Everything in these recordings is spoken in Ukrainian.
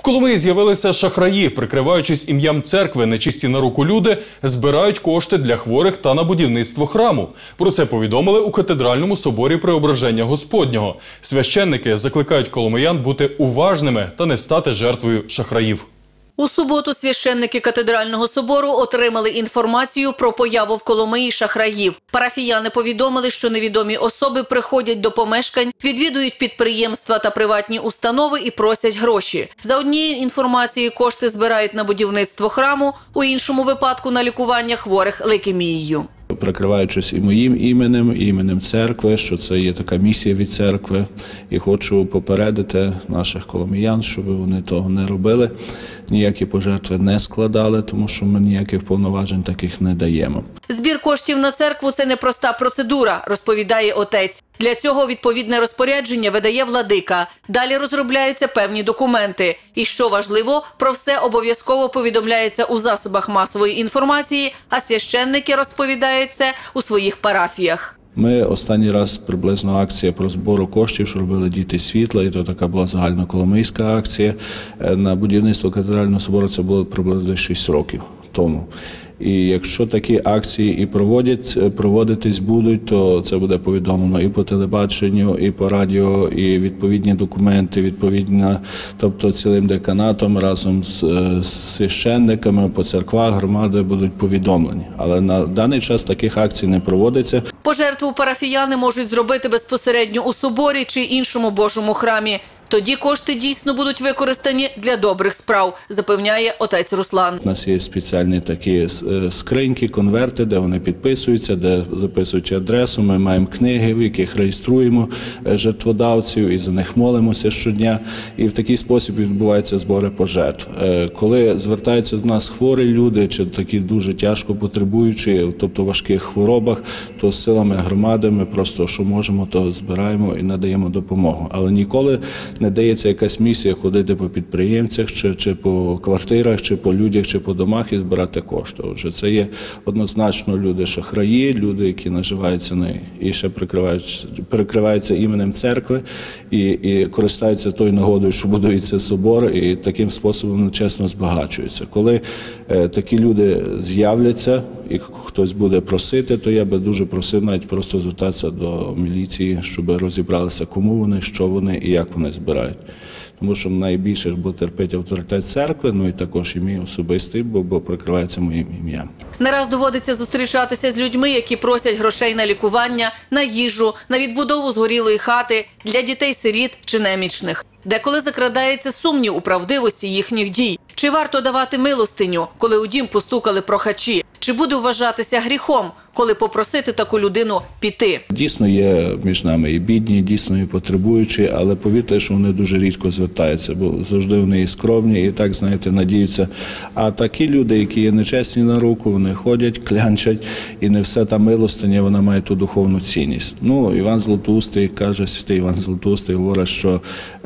В Коломиї з'явилися шахраї, прикриваючись ім'ям церкви, нечисті на руку люди збирають кошти для хворих та на будівництво храму. Про це повідомили у катедральному соборі Преображення Господнього. Священники закликають коломиян бути уважними та не стати жертвою шахраїв. У суботу священники катедрального собору отримали інформацію про появу в Коломиї шахраїв. Парафіяни повідомили, що невідомі особи приходять до помешкань, відвідують підприємства та приватні установи і просять гроші. За однією інформацією, кошти збирають на будівництво храму, у іншому випадку на лікування хворих лейкемією. Прикриваючись і моїм іменем, і іменем церкви, що це є така місія від церкви, і хочу попередити наших коломіян, щоб вони того не робили, ніякі пожертви не складали, тому що ми ніяких повноважень таких не даємо. Збір коштів на церкву це непроста процедура, розповідає отець. Для цього відповідне розпорядження видає владика. Далі розробляються певні документи. І що важливо, про все обов'язково повідомляється у засобах масової інформації, а священники розповідають це у своїх парафіях. Ми останній раз приблизно акція про збору коштів, що робили діти світла, і то така була загальноколомийська акція. Е, На будівництво катедрального собору це було приблизно 6 років тому. І якщо такі акції і проводять, е, проводитись будуть, то це буде повідомлено і по телебаченню, і по радіо, і відповідні документи, відповідно, тобто цілим деканатом разом з, е, з священниками по церквах громади будуть повідомлені. Але на даний час таких акцій не проводиться. Пожертву парафіяни можуть зробити безпосередньо у соборі чи іншому божому храмі. Тоді кошти дійсно будуть використані для добрих справ, запевняє отець Руслан. У нас є спеціальні такі е, скриньки, конверти, де вони підписуються, де записують адресу. Ми маємо книги, в яких реєструємо е, жертводавців і за них молимося щодня. І в такий спосіб відбуваються збори пожертв. Е, Коли звертаються до нас хворі люди чи такі дуже тяжко потребуючі, тобто важких хворобах, то з силами громади ми просто що можемо, то збираємо і надаємо допомогу. Але ніколи не дається якась місія ходити по підприємцях, чи, чи по квартирах, чи по людях, чи по домах і збирати кошти. Отже, це є однозначно люди шахраї, люди, які наживаються на і ще прикриваються, прикриваються іменем церкви і, і користаються тою нагодою, що будується собор, і таким способом нечесно збагачуються. Коли е, такі люди з'являться і хтось буде просити, то я би дуже просив навіть просто звертатися до міліції, щоб розібралися, кому вони, що вони і як вони збирають. Тому що найбільше буде терпити авторитет церкви, ну і також і мій особистий, бо, бо прикривається моїм ім'ям. Не раз доводиться зустрічатися з людьми, які просять грошей на лікування, на їжу, на відбудову згорілої хати для дітей-сиріт чи немічних. Деколи закрадається сумнів у правдивості їхніх дій. Чи варто давати милостиню, коли у дім постукали прохачі? Чи буде вважатися гріхом, коли попросити таку людину піти? Дійсно є між нами і бідні, дійсно і потребуючі, але повірте, що вони дуже рідко звертаються, бо завжди вони і скромні, і так, знаєте, надіються. А такі люди, які є нечесні на руку, вони ходять, клянчать, і не все та милостиня, вона має ту духовну цінність. Ну, Іван Златоустий каже, святий Іван Златоустий говорить, що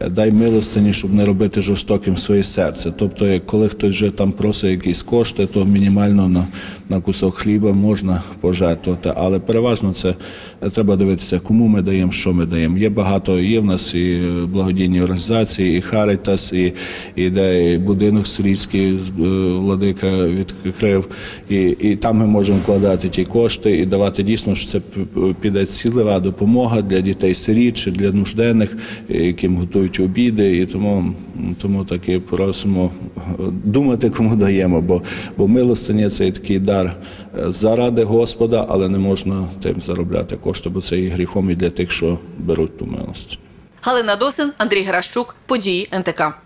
дай милостині, щоб не робити жорстоким своє серце. Тобто, як коли хтось вже там просить якісь кошти, то мінімально на, на кусок хліба можна пожертвувати. Але переважно це е, треба дивитися, кому ми даємо, що ми даємо. Є багато, є в нас і е, благодійні організації, і Харитас, і, і де і будинок сирійський е, владика відкрив. І, і там ми можемо вкладати ті кошти і давати дійсно, що це піде цілева допомога для дітей сиріт чи для нужденних, яким готують обіди. І тому, тому таки просимо думати, кому даємо, бо, бо милостиня це такий дар е, заради Господа, але не можна тим заробляти кошти, бо це і гріхом і для тих, що беруть ту милость. Галина Досин, Андрій Гращук, події НТК.